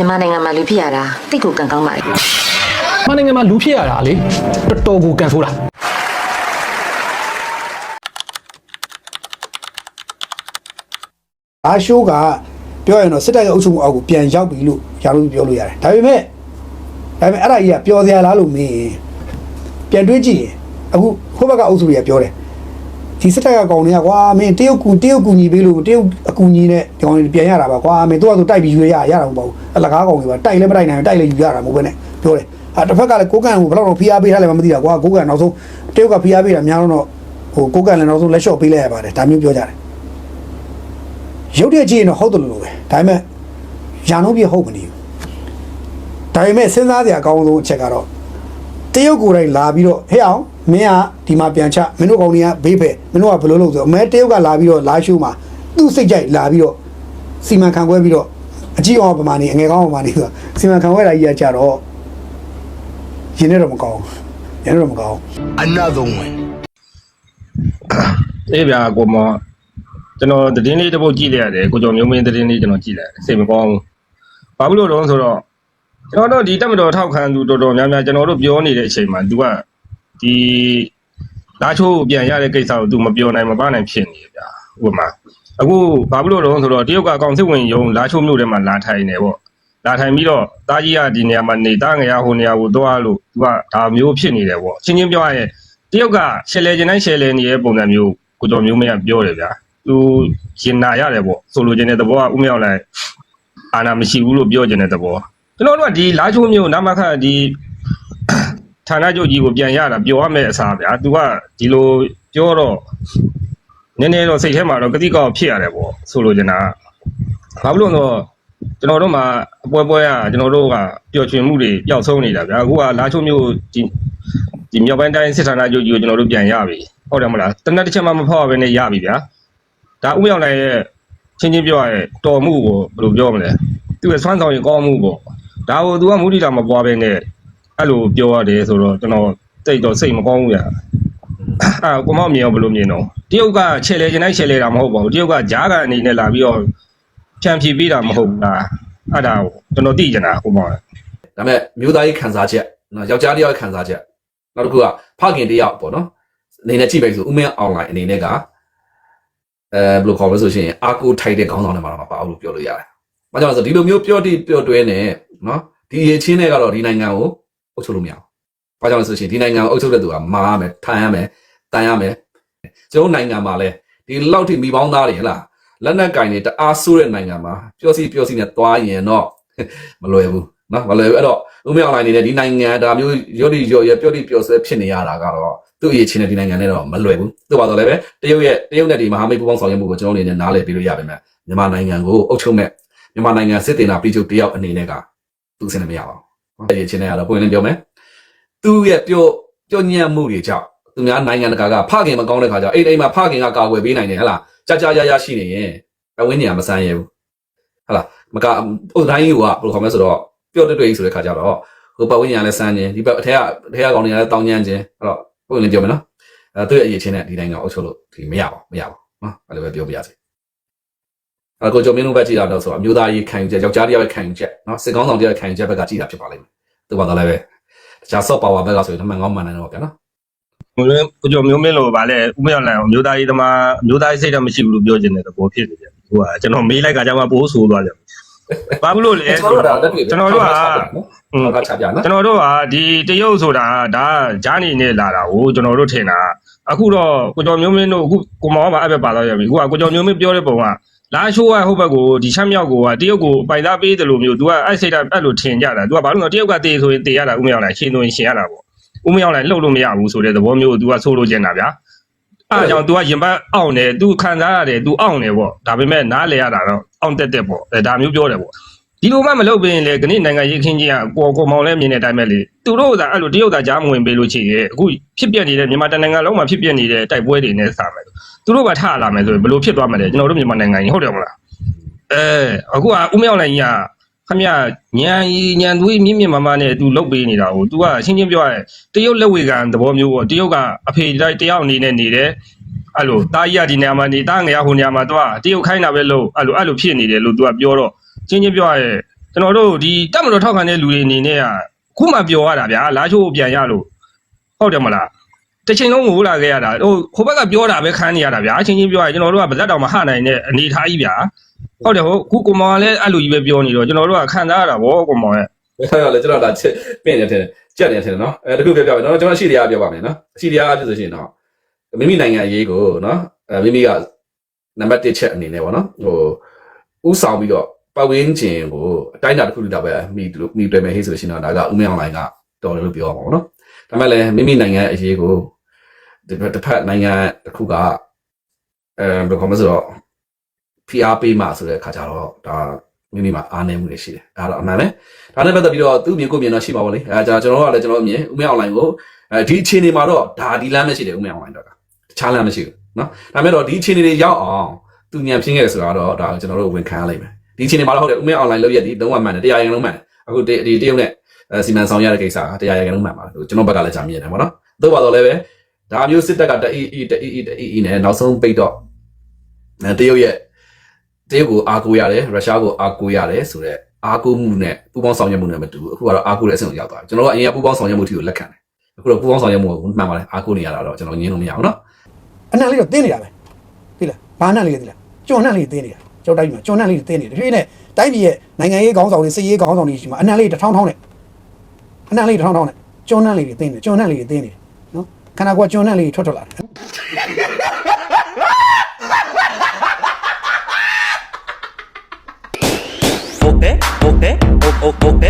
မြန်မာနိုင်ငံမှာလူဖြစ်ရတာတိတ်ကိုကံကောင်းပါလေ။မနိုင်ငံမှာလူဖြစ်ရတာလေတော်တော်ကိုကန်ဆိုးတာအာရှိုးကပြောရရင်တော့စစ်တပ်ရဲ့အုပ်ချုပ်မှုအောက်ကိုပြန်ရောက်ပြီလို့ရာလို့ပြောလို့ရတယ်ဒါပေမဲ့ဒါပေမဲ့အဲ့ဒါကြီးကပျော်စရာလားလို့မင်းပြန်တွေးကြည့်ရင်အခုဟိုဘက်ကအုပ်စုတွေကပြောတယ် ဒီစစ်တပ်ကကောင်တွေကကွာမင်းတရုတ်ကူတရုတ်ကူညီပေးလို့တရုတ်အကူညီနဲ့ဒီကောင်တွေပြန်ရတာပါကွာမင်းတို့ကဆိုတိုက်ပြီးယူရရတာမဟုတ်ပါဘူးအလကားကောင်တွေပါတိုက်လည်းမတိုက်နိုင်ဘူးတိုက်လည်းယူရတာမဟုတ်ဘဲနဲ့ပြောတယ်ဟာတစ်ဖက်ကလည်းကိုကန်ကိုဘယ်တော့တော့ဖိအားပေးထားလဲမသိတာကွာကိုကန်နောက်ဆုံးတရုတ်ကဖိအားပေးတာများတော့ဟိုကိုကန်လည်းနောက်ဆုံးလက်လျှော့ပေးလိုက်ရပါတယ်ဒါမျိုးပြောကြတယ်ရုပ်တရက်ကြည့်ရင်တော့ဟုတ်တယ်လို့ပဲဒါပေမဲ့ရာနှုန်းပြဟုတ်မနေဘူးဒါပေမဲ့စဉ်းစားစရာအကောင်းဆုံးအချက်ကတော့တရုတ်ကိုယ်တိုင်လာပြီးတော့ဟဲ့အောင် မင်းကဒီမှာပြန်ချမင်းတို့ကောင်တွေကဘေးဖက်မင်းတို့ကဘယ်လိုလုပ်ဆိုအမဲတရုတ်ကလာပြီးတော့လာရှိုးမှာသူ့စိတ်ကြိုက်လာပြီးတော့စီမံခန့်ခွဲပြီးတော့အကြီးအောင်ပမာဏအငယ်ကောင်းပမာဏဆိုစီမံခန့်ခွဲတာကြီးကကြတော့ရင်းနေတော့မကောင်းရင်းနေတော့မကောင်း Another one. အေးဗျာကိုမကျွန်တော်သတင်းလေးတစ်ပုဒ်ကြည့်လိုက်ရတယ်ကိုကျော်မျိုးမင်းသတင်းလေးကျွန်တော်ကြည့်လိုက်တယ်စိတ်မကောင်းဘူးဘာဖြစ်လို့လဲဆိုတော့ကျွန်တော်တို့ဒီတက်မတော်ထောက်ခံသူတော်တော်များများကျွန်တော်တို့ပြောနေတဲ့အချိန်မှာ तू က ဒီလာချိုးကိုပြန်ရတဲ့ကိစ္စကို तू မပြောနိုင်မပနိုင်ဖြစ်နေတယ်ဗျာဥပမာအခုဘာဖြစ်လို့လဲဆိုတော့တရုတ်ကအကောင်စစ်ဝင်ယုံလာချိုးမြို့ထဲမှာလာထိုင်နေပေါ့လာထိုင်ပြီးတော့တာကြီးကဒီနေရာမှာနေတာငရဟိုနေရာကိုသွားလို့ तू ကဒါမျိုးဖြစ်နေတယ်ပေါ့ချင်းချင်းပြောရရင်တရုတ်ကရှယ်လေကျင်တိုင်းရှယ်လေနေတဲ့ပုံစံမျိုးကိုတော်မျိုးမင်းကပြောတယ်ဗျာသူရင်နာရတယ်ပေါ့ဆိုလိုချင်တဲ့သဘောကဥမြောက်လိုက်အာနာမရှိဘူးလို့ပြောချင်တဲ့သဘောကျွန်တော်တို့ကဒီလာချိုးမျိုးနာမခဒီ ဌာနချုပ်ကြီးကိုပြန်ရတာပြောရမယ့်အစားဗျာသူကဒီလိုပြောတော့နည်းနည်းတော့စိတ်ထဲမှာတော့ကတိကောက်ဖြစ်ရတယ်ပေါ့ဆိုလိုချင်တာကဘာလို့လဲဆိုတော့ကျွန်တော်တို့မှာအပွဲပွဲကကျွန်တော်တို့ကပျော်ရွှင်မှုတွေပျောက်ဆုံးနေတာဗျာအခုကလာချိုးမျိုးဒီဒီမြောက်ပိုင်းတိုင်းစစ်ဌာနချုပ်ကြီးကိုကျွန်တော်တို့ပြန်ရပြီဟုတ်တယ်မလားတနက်တစ်ချက်မှမဖောက်ရဘဲနဲ့ရပြီဗျာဒါဥမြောက်နိုင်ရဲ့ချင်းချင်းပြောရရဲ့တော်မှုကိုဘယ်လိုပြောမလဲသူ့ရဲ့ဆွမ်းဆောင်ရင်ကောင်းမှုပေါ့ဒါကို तू ကမူတည်တာမပွားဘဲနဲ့ အဲ့လိုပြောရတယ်ဆိုတော့ကျွန်တော်တိတ်တော့စိတ်မကောင်းဘူးဗျာအာကိုမောင်မြင်အောင်ဘယ်လိုမြင်တော့တရုတ်ကခြေလေခြင်းတိုင်းခြေလေတာမဟုတ်ပါဘူးတရုတ်ကဂျားကအနေနဲ့လာပြီးတော့ဖြန့်ဖြီးပေးတာမဟုတ်ဘူးလားအဲ့ဒါကိုကျွန်တော်သိကျင်တာကိုမောင်ဒါပေမဲ့မျိုးသားကြီးခံစားချက်နော်ယောက်ျားတစ်ယောက်ခံစားချက်နောက်တစ်ခုကဖခင်တစ်ယောက်ပေါ့နော်အနေနဲ့ကြည့်ပဲဆိုဥမင်းအွန်လိုင်းအနေနဲ့ကအဲဘယ်လိုခေါ်မလဲဆိုရှင်အာကိုထိုက်တဲ့ခေါင်းဆောင်တွေမှာတော့မပါဘူးလို့ပြောလို့ရတယ်။ဘာကြောင့်လဲဆိုဒီလိုမျိုးပြောတိပြောတွဲနေနော်ဒီအချင်းတွေကတော့ဒီနိုင်ငံကို အုပ်ချုပ်လို့မရဘူး။ဘာကြောင့်လဲဆိုရှင်ဒီနိုင်ငံကိုအုပ်ချုပ်တဲ့သူကမာရမယ်ထိုင်ရမယ်တန်ရမယ်ကျွန်တော်နိုင်ငံမှာလဲဒီလောက်ထိမိပေါင်းသားတွေဟလားလက်နက်ကင်တွေတအားဆိုးတဲ့နိုင်ငံမှာပျော်စီပျော်စီနဲ့သွားရင်တော့မလွယ်ဘူးနော်မလွယ်ဘူးအဲ့တော့ဥမြောင်လိုင်းနေတဲ့ဒီနိုင်ငံဒါမျိုးရော့ဒီရော့ရပြော့ဒီပြော့ဆဲဖြစ်နေရတာကတော့သူ့အရေးချင်းတဲ့ဒီနိုင်ငံနဲ့တော့မလွယ်ဘူးသူ့ပါတော့လည်းပဲတရုတ်ရဲ့တရုတ်နဲ့ဒီမဟာမိတ်ပူးပေါင်းဆောင်ရွက်မှုကိုကျွန်တော်အနေနဲ့နားလည်ပေးလို့ရပါမယ်မြန်မာနိုင်ငံကိုအုပ်ချုပ်မဲ့မြန်မာနိုင်ငံစစ်တင်တာပြည်ချုပ်တယောက်အနေနဲ့ကသူ့စင်မရပါဘူးအ ရေးချင်းနဲ့ကတော့ပွင့်လင်းပြောမယ်သူ့ရဲ့ပြောပြောညံ့မှုတွေကြောင့်သူများနိုင်ငံတကာကဖခင်မကောင်းတဲ့ခါကျအိမ်အိမ်မှာဖခင်ကကာကွယ်ပေးနိုင်တယ်ဟလားကြာကြာကြာကြာရှိနေရင်အဝင်းနေရမဆန်းရဘူးဟလားမကဥဒိုင်းကြီးကဘယ်လိုခေါ်မလဲဆိုတော့ပြောတဲ့တွေ့ကြီးဆိုတဲ့ခါကျတော့ဟိုပတ်ဝန်းကျင်ကလည်းစမ်းခြင်းဒီဘက်အထက်ကအထက်ကကောင်တွေကလည်းတောင်းညမ်းခြင်းအဲ့တော့ပုံရင်ပြောမယ်နော်အဲသူ့ရဲ့အရေးချင်းနဲ့ဒီတိုင်းကအုပ်ချုပ်လို့ဒီမရပါဘူးမရပါဘူးနော်အဲ့လိုပဲပြောပြရစီ အဲ့ကိုကျော်မင်းတို့ဘက်ကြည့်တာတော့ဆိုအမျိုးသားရေးခံယူချက်ယောက်ျားတယောက်ရဲ့ခံယူချက်နော်စစ်ကောင်းဆောင်တယောက်ရဲ့ခံယူချက်ဘက်ကကြည့်တာဖြစ်ပါလိမ့်မယ်သူကတော့လည်းပဲတခြား soft power ဘက်ကဆိုရင်မှန်ကောင်းမှန်တယ်တော့ဗျာနော်ဟိုလည်းကိုကျော်မျိုးမင်းလို့ဗာလဲဥမရောက်လိုက်အောင်မျိုးသားရေးသမားမျိုးသားရေးစိတ်ဓာတ်မရှိဘူးလို့ပြောချင်တဲ့သဘောဖြစ်နေတယ်ဟိုကကျွန်တော်မေးလိုက်ကကြောင်မှပိုးဆိုးသွားတယ်ဘာဖြစ်လို့လဲကျွန်တော်တို့ကလက်တွေ့ကျွန်တော်တို့ကอืมကချပြနော်ကျွန်တော်တို့ကဒီတရုတ်ဆိုတာဒါဂျာနေနဲ့လာတာကိုကျွန်တော်တို့ထင်တာအခုတော့ကိုကျော်မျိုးမင်းတို့အခုကိုမောင်ကအဲ့ဘက်ပါတော့ရပြီအခုကကိုကျော်မျိုးမင်းပြောတဲ့ပုံက လာရှိုးကဟိုဘက်ကိုဒီချက်မြောက်ကိုကတရုတ်ကိုပိုင်သားပေးတယ်လို့မျိုး तू ကအဲ့စိတ်ဓာတ်အဲ့လိုထင်ကြတာ तू ကဘာလို့လဲတရုတ်ကတေးဆိုရင်တေးရတာဥမရောက်လိုက်ရှင်ဆိုရင်ရှင်ရတာပေါ့ဥမရောက်လိုက်လှုပ်လို့မရဘူးဆိုတဲ့သဘောမျိုးကို तू ကဆိုလိုချင်တာဗျာ အားကြောင့် तू ကရင်ပတ်အောင်တယ် तू ခံစားရတယ် तू အောင်တယ်ပေါ့ဒါပေမဲ့နားလေရတာတော့အောင်တက်တက်ပေါ့အဲဒါမျိုးပြောတယ်ပေါ့ ဒီလိုမှမလုပ်ဘင်းလေခဏနိုင်ငံရေးခင်းကြီးကကိုကိုမောင်လဲမြင်တဲ့အတိုင်းပဲလေသူတို့ကအဲ့လိုတရုတ်သားကြားမဝင်ပေးလို့ရှိရဲ့အခုဖြစ်ပြနေတဲ့မြန်မာတနိုင်ငံလုံးမှာဖြစ်ပြနေတဲ့တိုက်ပွဲတွေနဲ့စာမယ်သူတို့ကထလာမယ်ဆိုရင်ဘယ်လိုဖြစ်သွားမလဲကျွန်တော်တို့မြန်မာနိုင်ငံကြီးဟုတ်တယ်မလားအဲအခုကဥမြောက်လိုက်ကြီးကခမရညံညံသွေးမြင့်မြင့်မာမာနဲ့သူလုတ်ပေးနေတာကို तू ကရှင်းရှင်းပြောရရင်တရုတ်လက်ဝေကန်သဘောမျိုးပေါ့တရုတ်ကအဖေတိုက်တယောက်အနေနဲ့နေတယ်အဲ့လိုတာကြီးရဒီနေရာမှာနေတာငယ်ရဟိုနေရာမှာတော့တရုတ်ခိုင်းတာပဲလို့အဲ့လိုအဲ့လိုဖြစ်နေတယ်လို့ तू ကပြောတော့ ချင်းချင်းပြောရရဲ့ကျွန်တော်တို့ဒီတက်မတော်ထောက်ခံတဲ့လူတွေအနေနဲ့ကခုမှပြောရတာဗျာလာချိုးကိုပြန်ရလို့ဟုတ်တယ်မလားတစ်ချိန်လုံးငိုလာခဲ့ရတာဟိုဟိုဘက်ကပြောတာပဲခန်းနေရတာဗျာအချင်းချင်းပြောရရင်ကျွန်တော်တို့ကဗဇက်တော်မဟနိုင်တဲ့အနေထားကြီးဗျာဟုတ်တယ်ဟိုခုကိုမောင်ကလည်းအဲ့လိုကြီးပဲပြောနေတော့ကျွန်တော်တို့ကခံစားရတာဗောကိုမောင်ရဲ့ဘယ်ထားရလဲကျွန်တော်ဒါချက်ပင့်နေတယ်ကြက်နေတယ်နော်အဲတခုပြောပြမယ်နော်ကျွန်တော်ရှိတရားပြောပါမယ်နော်ရှိတရားဖြစ်ဆိုရှင်တော့မိမိနိုင်ငံအရေးကိုနော်အဲမိမိကနံပါတ်1ချက်အနေနဲ့ပေါ့နော်ဟိုဥဆောင်ပြီးတော့ ပတ်ဝန်းကျင်ကိုအတိုင်းအတာတစ်ခုလောက်ပဲမိလို့မိတယ်မယ်ဟေ့ဆိုလို့ရှိရင်တော့ဒါကဥမေအောင်လိုင်းကတော်တယ်လို့ပြောရမှာပေါ့နော်ဒါမှလည်းမိမိနိုင်ငံအရေးကိုတစ်ဖက်နိုင်ငံတစ်ခုကအဲဘယ်လိုမှဆိုတော့ဖိအားပေးမှဆိုတဲ့အခါကျတော့ဒါမိမိမှာအားနည်းမှုတွေရှိတယ်ဒါတော့အမှန်ပဲဒါနဲ့ပတ်သက်ပြီးတော့သူ့မြင်ကိုမြင်တော့ရှိပါဘောလေအဲကျွန်တော်တို့ကလည်းကျွန်တော်မြင်ဥမေအောင်လိုင်းကိုအဲဒီအခြေအနေမှာတော့ဒါဒီလမ်းမရှိတယ်ဥမေအောင်လိုင်းတော့ကခြားလမ်းမရှိဘူးနော်ဒါမဲ့တော့ဒီအခြေအနေတွေရောက်အောင်သူညံဖြင်းခဲ့ဆိုတာတော့ဒါကျွန်တော်တို့ဝန်ခံရလိမ့်မယ် ဒီအခြေအနေမှာတော့ဟုတ်တယ်ဥမင်းအွန်လိုင်းလုပ်ရက်ဒီလုံးဝမှန်တယ်တရားရင်လုံးမှန်တယ်အခုဒီဒီတရုတ်နဲ့စီမံဆောင်ရတဲ့ကိစ္စကတရားရင်လုံးမှန်ပါတယ်ကျွန်တော်ဘက်ကလည်းကြာမြင်တယ်ပေါ့နော်သို့ပါတော့လည်းပဲဒါမျိုးစစ်တပ်ကတအီအီတအီအီတအီအီနဲ့နောက်ဆုံးပိတ်တော့အဲတရုတ်ရဲ့ တရုတ်ကိုအားကိုးရတယ်ရုရှားကိုအားကိုးရတယ်ဆိုတော့အားကိုးမှုနဲ့ပူးပေါင်းဆောင်ရွက်မှုနဲ့မတူဘူးအခုကတော့အားကိုးတဲ့အဆင့်ကိုရောက်သွားပြီကျွန်တော်တို့ကအရင်ကပူးပေါင်းဆောင်ရွက်မှုထီကိုလက်ခံတယ်အခုတော့ပူးပေါင်းဆောင်ရွက်မှုကိုမှန်ပါတယ်အားကိုးနေရတာတော့ကျွန်တော်ငင်းလို့မရဘူးเนาะ အနံ့လေးတော့တင်းနေတာပဲသိလားဘာအနံ့လေးလဲသိလားကျွန်းအနံ့လေးတင်းနေတာ ကျောက်တိုက်မှာကျွန်နဲ့လေးတွေတင်းနေတယ်ဖြည်းနဲ့တိုင်းပြည်ရဲ့နိုင်ငံရေးခေါင်းဆောင်တွေစစ်ရေးခေါင်းဆောင်တွေရှိမှာအနံလေးတစ်ထောင်းထောင်းနဲ့အနံလေးတစ်ထောင်းထောင်းနဲ့ကျွန်နဲ့လေးတွေတင်းနေကျွန်နဲ့လေးတွေတင်းနေနော်ခန္ဓာကိုယ်ကျွန်နဲ့လေးတွေထွက်ထွက်လာတယ်ဟုတ်တယ်ဟုတ်တယ်ဟုတ်ဟုတ်ဟုတ်တယ်